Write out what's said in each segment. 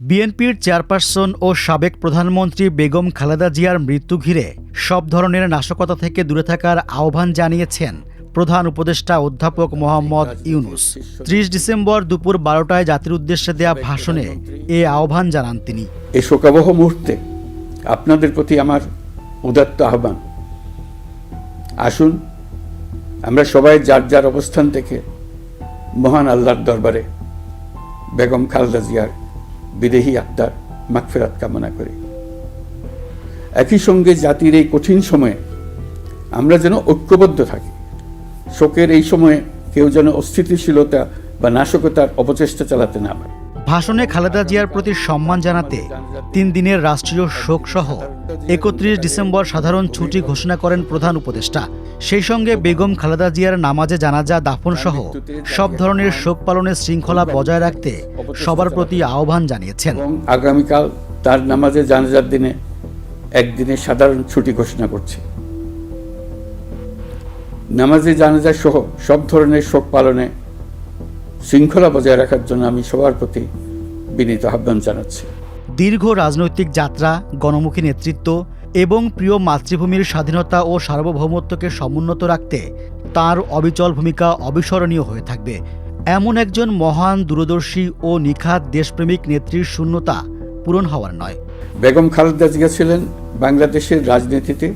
বিএনপির চেয়ারপারসন ও সাবেক প্রধানমন্ত্রী বেগম খালেদা জিয়ার মৃত্যু ঘিরে সব ধরনের নাশকতা থেকে দূরে থাকার আহ্বান জানিয়েছেন প্রধান উপদেষ্টা অধ্যাপক মোহাম্মদ ইউনুস। ত্রিশ ডিসেম্বর দুপুর বারোটায় জাতির উদ্দেশ্যে দেয়া ভাষণে এ আহ্বান জানান তিনি। এই শোকাবহ মুহূর্তে আপনাদের প্রতি আমার উদাত্ত আহ্বান। আসুন, আমরা সবাই যার যার অবস্থান থেকে মহান আল্লাহর দরবারে বেগম খালেদা জিয়ার বিদেহী আত্মার মাগফেরাত কামনা করি। একই সঙ্গে জাতির এই কঠিন সময়ে আমরা যেন ঐক্যবদ্ধ থাকি। শোকের এই সময়ে কেউ যেন অস্থিতিশীলতা বা নাশকতার অপচেষ্টা চালাতে না পারে। ভাষণে খালেদা জিয়ার প্রতি সম্মান জানাতে তিন দিনের রাষ্ট্রীয় শোক সহ একত্রিশ ডিসেম্বর সাধারণ ছুটি ঘোষণা করেন প্রধান উপদেষ্টা। সেই সঙ্গে বেগম খালেদা জিয়ার নামাজে জানাজা, দাফন সহ সব ধরনের শোক পালনের শৃঙ্খলা বজায় রাখতে সবার প্রতি আহ্বান জানিয়েছেন। আগামীকাল তার নামাজে জানাজার দিনে একদিনে সাধারণ ছুটি ঘোষণা করছে। নামাজে জানাজা সহ সব ধরনের শোক পালনে শৃঙ্খলা বজায় রাখার জন্য আমি সবার প্রতি বিনীত আহ্বান জানাচ্ছি। দীর্ঘ রাজনৈতিক যাত্রা, গণমুখী নেতৃত্ব এবং প্রিয় মাতৃভূমির স্বাধীনতা ও সার্বভৌমত্বকে সমুন্নত রাখতে তার অবিচল ভূমিকা অবিস্মরণীয় হয়ে থাকবে। এমন একজন মহান দূরদর্শী ও নিখাত দেশপ্রেমিক নেত্রীর শূন্যতা পূরণ হওয়ার নয়। বেগম খালেদা জিয়া ছিলেন বাংলাদেশের রাজনীতিতে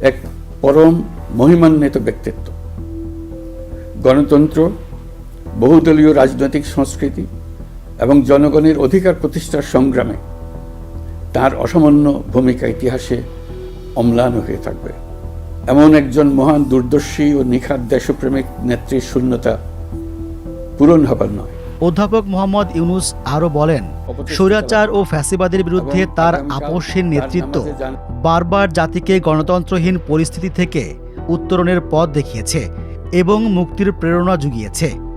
এক পরম মহিমান্বিত ব্যক্তিত্ব। গণতন্ত্র, বহুদলীয় রাজনৈতিক সংস্কৃতি এবং জনগণের অধিকার প্রতিষ্ঠার সংগ্রামে তার অসামান্য ভূমিকা ইতিহাসে অম্লান হয়ে থাকবে। এমন একজন মহান দূরদর্শী ও নিখাত দেশপ্রেমিক নেত্রীর শূন্যতা পূরণ হবার নয়। অধ্যাপক মোহাম্মদ ইউনুস আরও বলেন স্বৈরাচার ও ফ্যাসিবাদের বিরুদ্ধে তার আপসের নেতৃত্ব বারবার জাতিকে গণতন্ত্রহীন পরিস্থিতি থেকে উত্তরণের পথ দেখিয়েছে এবং মুক্তির প্রেরণা জুগিয়েছে।